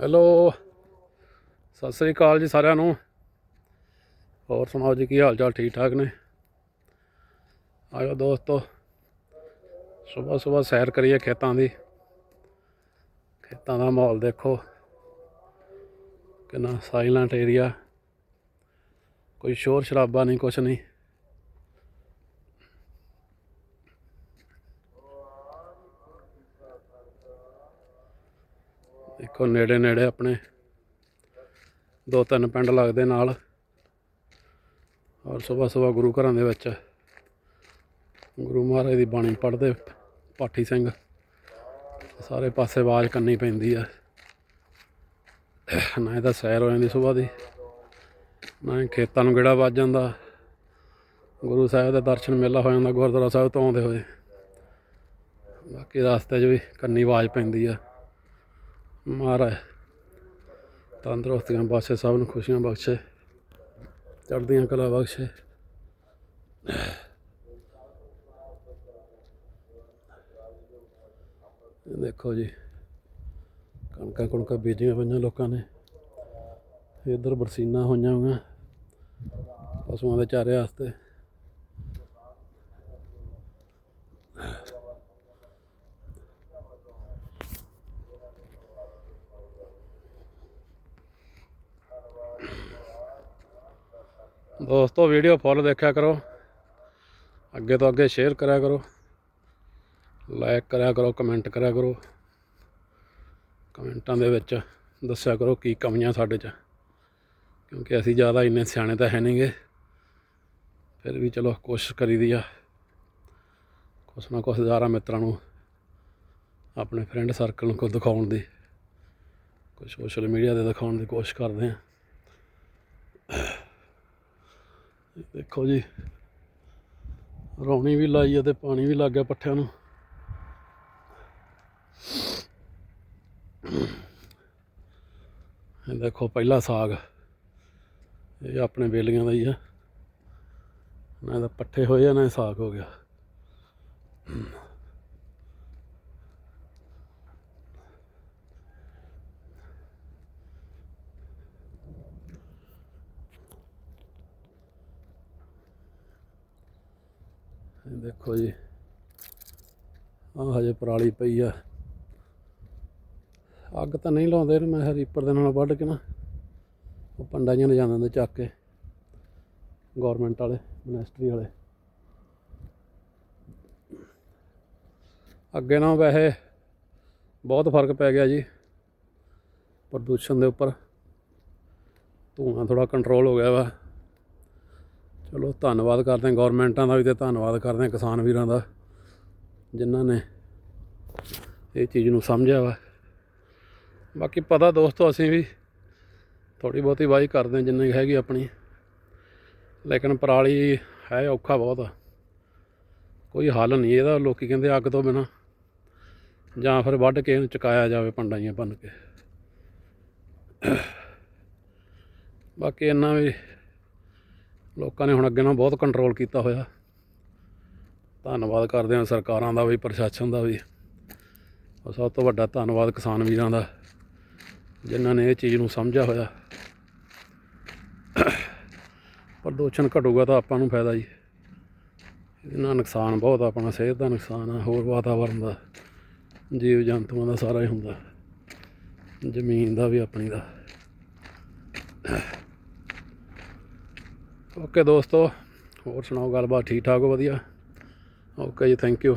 Hello. Sat Sri ਅਕਾਲ ਜੀ ਸਾਰਿਆਂ ਨੂੰ। ਹੋਰ ਸੁਣਾਓ ਜੀ, ਕੀ ਹਾਲ ਚਾਲ ਠੀਕ ਠਾਕ ਨੇ? ਆਇਓ ਦੋਸਤੋ ਸਵੇਰ ਸਵੇਰ ਸੈਰ ਕਰੀਏ ਖੇਤਾਂ ਦੀ। ਖੇਤਾਂ ਦਾ ਮਾਹੌਲ ਦੇਖੋ। ਕਿੰਨਾ ਸਾਇਲੈਂਟ ਏਰੀਆ ਕੋਈ ਸ਼ੋਰ ਸ਼ਰਾਬਾ ਨਹੀਂ, ਕੁਛ ਨਹੀਂ। ਦੇਖੋ ਨੇੜੇ ਨੇੜੇ ਆਪਣੇ ਦੋ ਤਿੰਨ ਪਿੰਡ ਲੱਗਦੇ ਨਾਲ ਔਰ ਸਵੇਰ ਸਵੇਰ ਗੁਰੂ ਘਰਾਂ ਦੇ ਵਿੱਚ ਗੁਰੂ ਮਹਾਰਾਜ ਦੀ ਬਾਣੀ ਪੜ੍ਹਦੇ ਪਾਠੀ ਸਿੰਘ। ਸਾਰੇ ਪਾਸੇ ਆਵਾਜ਼ ਕਰਨੀ ਪੈਂਦੀ ਆ। ਨਾ ਇਹਦਾ ਸੈਰ ਹੋ ਜਾਂਦੀ ਸਵੇਰ ਦੀ, ਨਾ ਹੀ ਖੇਤਾਂ ਨੂੰ ਗੇੜਾ ਵੱਜ ਜਾਂਦਾ। ਗੁਰੂ ਸਾਹਿਬ ਦੇ ਦਰਸ਼ਨ ਮੇਲਾ ਹੋ ਜਾਂਦਾ, ਗੁਰਦੁਆਰਾ ਸਾਹਿਬ ਤੋਂ ਆਉਂਦੇ ਹੋਏ। ਬਾਕੀ ਰਸਤੇ 'ਚ ਵੀ ਕੰਨੀ ਆਵਾਜ਼ ਪੈਂਦੀ ਆ। ਮਹਾਰਾਜ ਤੰਦਰੁਸਤੀਆਂ ਬਖਸ਼ੇ, ਸਭ ਨੂੰ ਖੁਸ਼ੀਆਂ ਬਖਸ਼ੇ, ਚੜ੍ਹਦੀਆਂ ਕਲਾ ਬਖਸ਼ੇ। ਦੇਖੋ ਜੀ, ਕਣਕਾਂ ਕਣਕਾਂ ਬੀਜੀਆਂ ਪਈਆਂ ਲੋਕਾਂ ਨੇ। ਇੱਧਰ ਬਰਸੀਨਾ ਹੋਈਆਂ ਹੋਈਆਂ, ਪਸ਼ੂਆਂ ਦੇ ਚਾਰੇ ਵਾਸਤੇ ਦੋਸਤੋ ਵੀਡੀਓ ਫੁੱਲ ਦੇਖਿਆ ਕਰੋ। ਅੱਗੇ ਤੋਂ ਅੱਗੇ ਸ਼ੇਅਰ ਕਰਿਆ ਕਰੋ। ਲਾਈਕ ਕਰਿਆ ਕਰੋ ਕਮੈਂਟ ਕਰਿਆ ਕਰੋ। ਕਮੈਂਟਾਂ ਦੇ ਵਿੱਚ ਦੱਸਿਆ ਕਰੋ ਕੀ ਕਮੀਆਂ ਸਾਡੇ 'ਚ। ਕਿਉਂਕਿ ਅਸੀਂ ਜ਼ਿਆਦਾ ਇੰਨੇ ਸਿਆਣੇ ਤਾਂ ਹੈ ਨਹੀਂਗੇ ਫਿਰ ਵੀ ਚਲੋ ਕੋਸ਼ਿਸ਼ ਕਰੀਦੀ ਆ। ਕੁਛ ਨਾ ਕੁਛ ਯਾਰਾਂ ਮਿੱਤਰਾਂ ਨੂੰ ਆਪਣੇ ਫਰੈਂਡ ਸਰਕਲ ਨੂੰ ਕੋ ਦਿਖਾਉਣ ਦੀ। ਕੋਈ ਸੋਸ਼ਲ ਮੀਡੀਆ ਤੇ ਦਿਖਾਉਣ ਦੀ ਕੋਸ਼ਿਸ਼ ਕਰਦੇ ਆ। ਦੇਖੋ ਜੀ, ਰੌਣੀ ਵੀ ਲਾਈ ਆ ਤੇ ਪਾਣੀ ਵੀ ਲੱਗ ਗਿਆ ਪੱਠਿਆਂ ਨੂੰ। ਇਹ ਦੇਖੋ ਪਹਿਲਾ ਸਾਗ, ਇਹ ਆਪਣੇ ਬੇਲੀਆਂ ਦਾ ਹੀ ਆ। ਨਾ ਇਹਦਾ ਪੱਠੇ ਹੋਏ ਆ, ਨਾ ਸਾਗ ਹੋ ਗਿਆ। ਇਹ ਦੇਖੋ ਜੀ। ਆਹ ਹਜੇ ਪਰਾਲੀ ਪਈ ਆ। ਅੱਗ ਤਾਂ ਨਹੀਂ ਲਾਉਂਦੇ ਇਹਨੂੰ, ਮੈਂ ਰੀਪਰ ਦੇ ਨਾਲ ਵੱਢ ਕੇ ਨਾ। ਉਹ ਪੰਡਾਂ ਜਿਹੀਆਂ ਲੈ ਜਾਂਦੇ ਹੁੰਦੇ ਚੱਕ ਕੇ। ਗਵਰਨਮੈਂਟ ਵਾਲੇ, ਮਿਨਿਸਟਰੀ ਵਾਲੇ। ਅੱਗੇ ਨਾਲੋਂ ਵੈਸੇ ਬਹੁਤ ਫ਼ਰਕ ਪੈ ਗਿਆ ਜੀ। ਪ੍ਰਦੂਸ਼ਣ ਦੇ ਉੱਪਰ। ਧੂਆਂ ਥੋੜਾ ਕੰਟਰੋਲ ਹੋ ਗਿਆ ਵਾ। ਚਲੋ ਧੰਨਵਾਦ ਕਰਦੇ ਹਾਂ ਗਵਰਨਮੈਂਟਾਂ ਦਾ ਵੀ ਤੇ ਧੰਨਵਾਦ ਕਰਦੇ ਹਾਂ ਕਿਸਾਨ ਵੀਰਾਂ ਦਾ, ਜਿਨ੍ਹਾਂ ਨੇ ਇਹ ਚੀਜ਼ ਨੂੰ ਸਮਝਿਆ ਵਾ। ਬਾਕੀ ਪਤਾ ਦੋਸਤੋ ਅਸੀਂ ਵੀ ਥੋੜੀ ਬਹੁਤੀ ਵਾਹੀ ਕਰਦੇ ਹਾਂ ਜਿੰਨੀ ਹੈਗੀ ਆਪਣੀ, ਲੇਕਿਨ ਪਰਾਲੀ ਹੈ ਔਖਾ ਬਹੁਤ ਕੋਈ ਹੱਲ ਨਹੀਂ ਇਹਦਾ, ਲੋਕੀ ਕਹਿੰਦੇ ਅੱਗ ਤੋਂ ਬਿਨਾ ਜਾਂ ਫਿਰ ਵੱਢ ਕੇ ਇਹਨੂੰ ਚੁਕਾਇਆ ਜਾਵੇ ਪੰਡਾਈਆਂ ਬਣ ਕੇ। ਬਾਕੀ ਇੰਨਾ ਵੀ ਲੋਕਾਂ ਨੇ ਹੁਣ ਅੱਗੇ ਨਾਲ ਬਹੁਤ ਕੰਟਰੋਲ ਕੀਤਾ ਹੋਇਆ। ਧੰਨਵਾਦ ਕਰਦੇ ਹਾਂ ਸਰਕਾਰਾਂ ਦਾ ਵੀ, ਪ੍ਰਸ਼ਾਸਨ ਦਾ ਵੀ। ਔਰ ਸਭ ਤੋਂ ਵੱਡਾ ਧੰਨਵਾਦ ਕਿਸਾਨ ਵੀਰਾਂ ਦਾ, ਜਿਨ੍ਹਾਂ ਨੇ ਇਹ ਚੀਜ਼ ਨੂੰ ਸਮਝਿਆ ਹੋਇਆ। ਪ੍ਰਦੂਸ਼ਣ ਘਟੂਗਾ ਤਾਂ ਆਪਾਂ ਨੂੰ ਫਾਇਦਾ ਜੀ। ਇਹਦੇ ਨਾਲ ਨੁਕਸਾਨ ਬਹੁਤ ਆਪਣਾ ਸਿਹਤ ਦਾ ਨੁਕਸਾਨ ਆ, ਹੋਰ ਵਾਤਾਵਰਨ ਦਾ, ਜੀਵ ਜੰਤੂਆਂ ਦਾ ਸਾਰਾ ਹੀ ਹੁੰਦਾ। ਜ਼ਮੀਨ ਦਾ ਵੀ, ਆਪਣੀ ਦਾ। ਓਕੇ ਦੋਸਤੋ ਹੋਰ ਸੁਣਾਓ ਗੱਲਬਾਤ ਠੀਕ ਠਾਕ ਹੋ? ਵਧੀਆ? ਓਕੇ ਜੀ ਥੈਂਕ ਯੂ